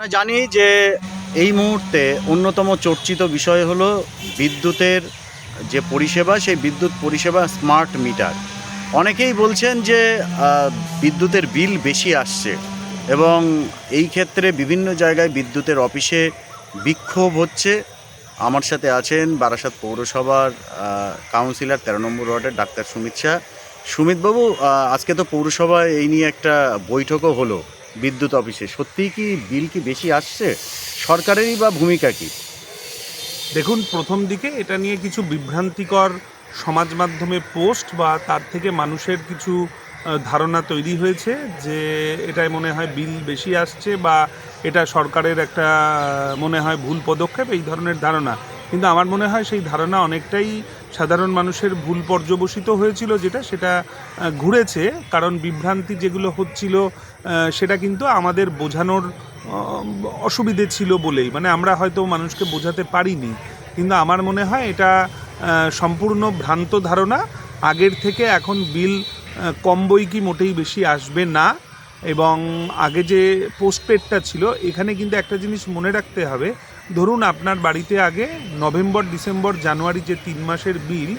আমরা জানি যে এই মুহূর্তে অন্যতম চর্চিত বিষয় হলো বিদ্যুতের যে পরিষেবা, সেই বিদ্যুৎ পরিষেবা স্মার্ট মিটার অনেকেই বলছেন যে বিদ্যুতের বিল বেশি আসছে এবং এই ক্ষেত্রে বিভিন্ন জায়গায় বিদ্যুতের অফিসে বিক্ষোভ হচ্ছে। আমার সাথে আছেন বারাসাত পৌরসভার কাউন্সিলর তেরো নম্বর ওয়ার্ডের ডাক্তার সুমিত শাহ। সুমিতবাবু আজকে তো পৌরসভায় এই নিয়ে একটা বৈঠকও হলো। বিদ্যুৎ অফিসে। সত্যিই কি বিল কি বেশি আসছে? সরকারেরই বা ভূমিকা কি? দেখুন, প্রথম দিকে এটা নিয়ে কিছু বিভ্রান্তিকর সমাজ মাধ্যমে পোস্ট বা তার থেকে মানুষের কিছু ধারণা তৈরি হয়েছে যে এটাই মনে হয় বিল বেশি আসছে বা এটা সরকারের একটা মনে হয় ভুল পদক্ষেপ, এই ধরনের ধারণা। কিন্তু আমার মনে হয় সেই ধারণা অনেকটাই সাধারণ মানুষের ভুল পর্যবসিত হয়েছিল যেটা, সেটা ঘুরেছে। কারণ বিভ্রান্তি যেগুলো হচ্ছিল সেটা কিন্তু আমাদের বোঝানোর অসুবিধে ছিল বলেই। মানে আমরা হয়তো মানুষকে বোঝাতে পারিনি। কিন্তু আমার মনে হয় এটা সম্পূর্ণ ভ্রান্ত ধারণা। আগের থেকে এখন বিল কম বই কি মোটেই বেশি আসবে না। এবং আগে যে পোস্টপেডটা ছিল এখানে কিন্তু একটা জিনিস মনে রাখতে হবে। ধরুন আপনার বাড়িতে আগে নভেম্বর ডিসেম্বর জানুয়ারি যে তিন মাসের বিল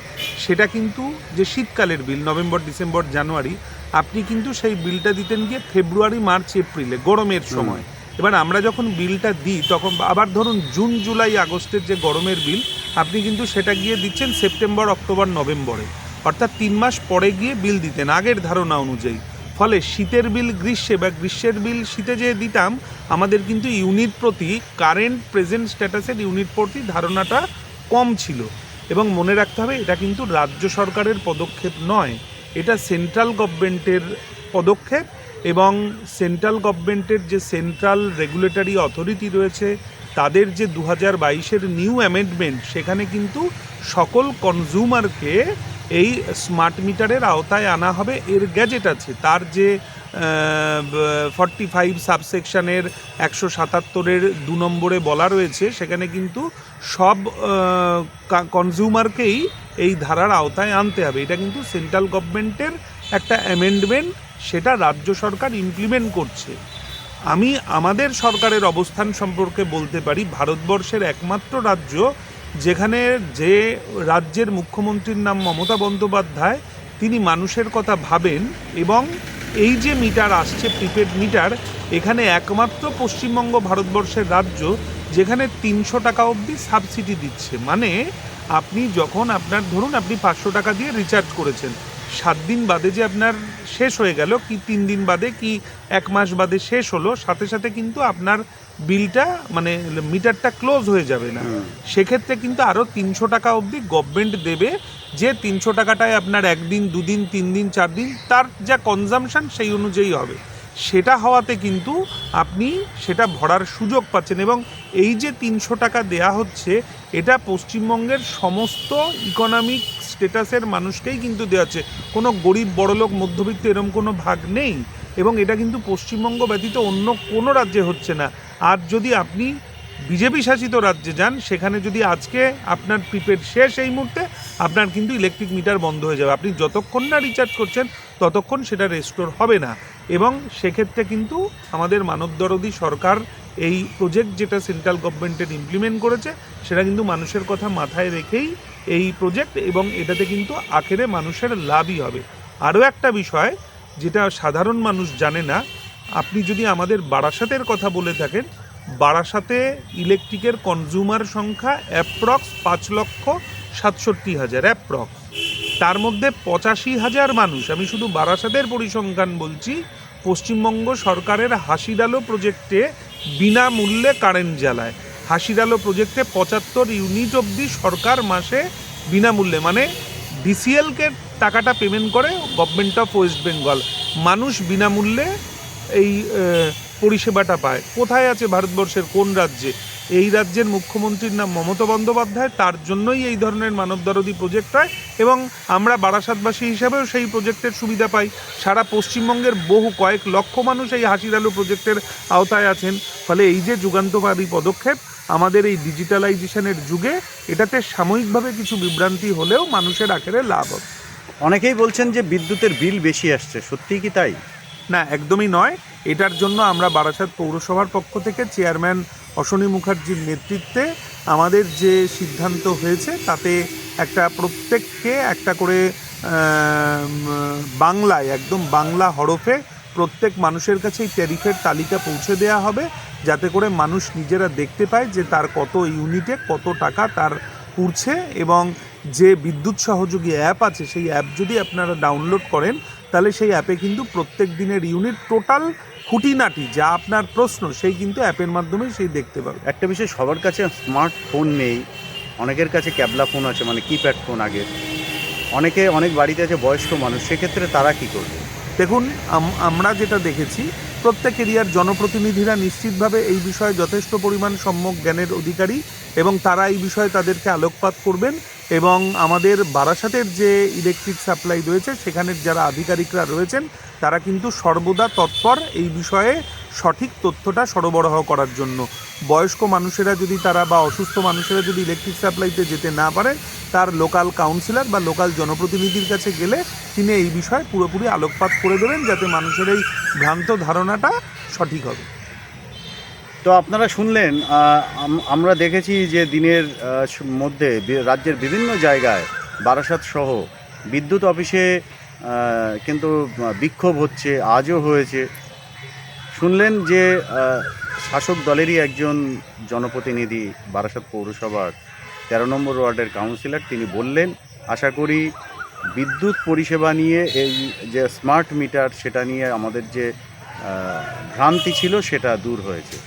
সেটা কিন্তু যে শীতকালের বিল নভেম্বর ডিসেম্বর জানুয়ারি আপনি কিন্তু সেই বিলটা দিতেন গিয়ে ফেব্রুয়ারি মার্চ এপ্রিলে গরমের সময়। এবার আমরা যখন বিলটা দিই তখন আবার ধরুন জুন জুলাই আগস্টের যে গরমের বিল আপনি কিন্তু সেটা গিয়ে দিচ্ছেন সেপ্টেম্বর অক্টোবর নভেম্বরে। অর্থাৎ তিন মাস পরে গিয়ে বিল দিতেন আগের ধারণা অনুযায়ী। ফলে শীতের বিল গ্রীষ্মে বা গ্রীষ্মের বিল শীতে যে দিতাম, আমাদের কিন্তু ইউনিট প্রতি, কারেন্ট প্রেজেন্ট স্ট্যাটাসের ইউনিট প্রতি ধারণাটা কম ছিল। এবং মনে রাখতে হবে, এটা কিন্তু রাজ্য সরকারের পদক্ষেপ নয়। এটা সেন্ট্রাল গভর্নমেন্টের পদক্ষেপ এবং সেন্ট্রাল গভর্নমেন্টের যে সেন্ট্রাল রেগুলেটরি অথরিটি রয়েছে, তাদের যে দু হাজার বাইশের নিউ অ্যামেন্ডমেন্ট, সেখানে কিন্তু সকল কনজিউমারকে এই স্মার্ট মিটারের আওতায় আনা হবে। এর গ্যাজেট আছে। তার যে ফর্টি ফাইভ সাবসেকশানের একশো সাতাত্তরের দু নম্বরে বলা রয়েছে, সেখানে কিন্তু সব কনজিউমারকেই এই ধারার আওতায় আনতে হবে। এটা কিন্তু সেন্ট্রাল গভর্নমেন্টের একটা অ্যামেন্ডমেন্ট সেটা রাজ্য সরকার ইমপ্লিমেন্ট করছে। আমি আমাদের সরকারের অবস্থান সম্পর্কে বলতে পারি, ভারতবর্ষের একমাত্র রাজ্য যেখানে যে রাজ্যের মুখ্যমন্ত্রীর নাম মমতা বন্দ্যোপাধ্যায়, তিনি মানুষের কথা ভাবেন এবং এই যে মিটার আসছে, প্রিপেড মিটার, এখানে একমাত্র পশ্চিমবঙ্গ ভারতবর্ষের রাজ্য যেখানে তিনশো টাকা অবধি সাবসিডি দিচ্ছে। মানে আপনি যখন আপনার, ধরুন আপনি পাঁচশো টাকা দিয়ে রিচার্জ করেছেন সাত দিন বাদে যে আপনার শেষ হয়ে গেল কি তিন দিন বাদে কি এক মাস বাদে শেষ হলো সাথে সাথে কিন্তু আপনার বিলটা মানে মিটারটা ক্লোজ হয়ে যাবে না। সেক্ষেত্রে কিন্তু আরও তিনশো টাকা অবধি গভর্নমেন্ট দেবে যে তিনশো টাকাটায় আপনার একদিন দুদিন তিন দিন চার দিন তার যা কনজামশান সেই অনুযায়ী হবে। সেটা হওয়াতে কিন্তু আপনি সেটা ভরার সুযোগ পাচ্ছেন এবং এই যে তিনশো টাকা দেয়া হচ্ছে এটা পশ্চিমবঙ্গের সমস্ত ইকোনমিক স্টেটাসের মানুষকেই কিন্তু দেওয়া হচ্ছে কোনো গরিব বড়লোক মধ্যবিত্ত এরম কোনো ভাগ নেই। এবং এটা কিন্তু পশ্চিমবঙ্গ ব্যতীত অন্য কোনো রাজ্যে হচ্ছে না। আর যদি আপনি বিজেপি শাসিত রাজ্যে যান, সেখানে যদি আজকে আপনার প্রিপেড শেষ এই মুহূর্তে, আপনার কিন্তু ইলেকট্রিক মিটার বন্ধ হয়ে যাবে। আপনি যতক্ষণ না রিচার্জ করছেন, ততক্ষণ সেটা রেস্টোর হবে না। এবং সেক্ষেত্রে কিন্তু আমাদের মানবদরদি সরকার এই প্রজেক্ট যেটা সেন্ট্রাল গভর্নমেন্টের ইমপ্লিমেন্ট করেছে, সেটা কিন্তু মানুষের কথা মাথায় রেখেই এই প্রজেক্ট এবং এটাতে কিন্তু আখেরে মানুষের লাভই হবে। আরও একটা বিষয় যেটা সাধারণ মানুষ জানে না, আপনি যদি আমাদের বারাসাতের কথা বলে থাকেন, বারাসাতে ইলেকট্রিকের কনজিউমার সংখ্যা অ্যাপ্রক্স পাঁচ লক্ষ সাতষট্টি হাজার অ্যাপ্রক্স তার মধ্যে পঁচাশি হাজার মানুষ, আমি শুধু বারাসাতের পরিসংখ্যান বলছি, পশ্চিমবঙ্গ সরকারের হাসিডালো প্রজেক্টে বিনামূল্যে কারেন্ট জ্বালায়। হাসির আলো প্রজেক্টে পঁচাত্তর ইউনিট অবধি সরকার মাসে বিনামূল্যে মানে ডিসিএলকে টাকাটা পেমেন্ট করে গভর্নমেন্ট অফ ওয়েস্ট বেঙ্গল মানুষ বিনামূল্যে এই পরিষেবাটা পায়। কোথায় আছে ভারতবর্ষের কোন রাজ্যে? এই রাজ্যের মুখ্যমন্ত্রীর নাম মমতা বন্দ্যোপাধ্যায় তার জন্যই এই ধরনের মানবদরদি প্রজেক্ট হয় এবং আমরা বারাসাতবাসী হিসাবেও সেই প্রজেক্টের সুবিধা পাই। সারা পশ্চিমবঙ্গের বহু কয়েক লক্ষ মানুষ এই হাসির আলো প্রজেক্টের আওতায় আছেন। ফলে এই যে যুগান্তকারী পদক্ষেপ আমাদের এই ডিজিটালাইজেশনের যুগে এটাতে সাময়িকভাবে কিছু বিভ্রান্তি হলেও মানুষের আখেরে লাভ হবে। অনেকেই বলছেন যে বিদ্যুতের বিল বেশি আসছে সত্যিই কি তাই? না একদমই নয়। এটার জন্য আমরা বারাসাত পৌরসভার পক্ষ থেকে চেয়ারম্যান অশ্বনী মুখার্জির নেতৃত্বে আমাদের যে সিদ্ধান্ত হয়েছে, তাতে একটা প্রত্যেককে একটা করে বাংলায়, একদম বাংলা হরফে প্রত্যেক মানুষের কাছে এই ট্যারিফের তালিকা পৌঁছে দেওয়া হবে, যাতে করে মানুষ নিজেরা দেখতে পায় যে তার কত ইউনিটে কত টাকা তার পুড়ছে এবং যে বিদ্যুৎ সহযোগী অ্যাপ আছে, সেই অ্যাপ যদি আপনারা ডাউনলোড করেন, তাহলে সেই অ্যাপে কিন্তু প্রত্যেক দিনের ইউনিট টোটাল খুঁটিনাটি যা আপনার প্রশ্ন সেই কিন্তু অ্যাপের মাধ্যমে সেই দেখতে পাবে একটা বিষয় সবার কাছে স্মার্টফোন নেই অনেকের কাছে ক্যাবলা ফোন আছে মানে কিপ্যাড ফোন আগের অনেকে অনেক বাড়িতে আছে বয়স্ক মানুষ সেক্ষেত্রে তারা কি করবে? দেখুন আমরা যেটা দেখেছি প্রত্যেক এরিয়ার জনপ্রতিনিধিরা নিশ্চিতভাবে এই বিষয়ে যথেষ্ট পরিমাণ সম্যক জ্ঞানের অধিকারী এবং তারা এই বিষয়ে তাদেরকে আলোকপাত করবেন। এবং আমাদের বারাসাতের যে ইলেকট্রিক সাপ্লাই রয়েছে, সেখানের যারা আধিকারিকরা রয়েছেন, তারা কিন্তু সর্বদা তৎপর এই বিষয়ে সঠিক তথ্যটা সরবরাহ করার জন্য। বয়স্ক মানুষেরা যদি তারা বা অসুস্থ মানুষেরা যদি ইলেকট্রিক সাপ্লাইতে যেতে না পারে তার লোকাল কাউন্সিলর বা লোকাল জনপ্রতিনিধির কাছে গেলে তিনি এই বিষয়ে পুরোপুরি আলোকপাত করে দেবেন, যাতে মানুষের এই ভ্রান্ত ধারণাটা সঠিক হবে। তো আপনারা শুনলেন আমরা দেখেছি যে দিনের মধ্যে রাজ্যের বিভিন্ন জায়গায় বারাসাত সহ বিদ্যুৎ অফিসে কিন্তু বিক্ষোভ হচ্ছে, আজও হয়েছে। শুনলেন যে শাসক দলেরই একজন জনপ্রতিনিধি বারাসাত পৌরসভার তেরো নম্বর ওয়ার্ডের কাউন্সিলর, তিনি বললেন, আশা করি বিদ্যুৎ পরিষেবা নিয়ে এই যে স্মার্ট মিটার, সেটা নিয়ে আমাদের যে ভ্রান্তি ছিল, সেটা দূর হয়েছে।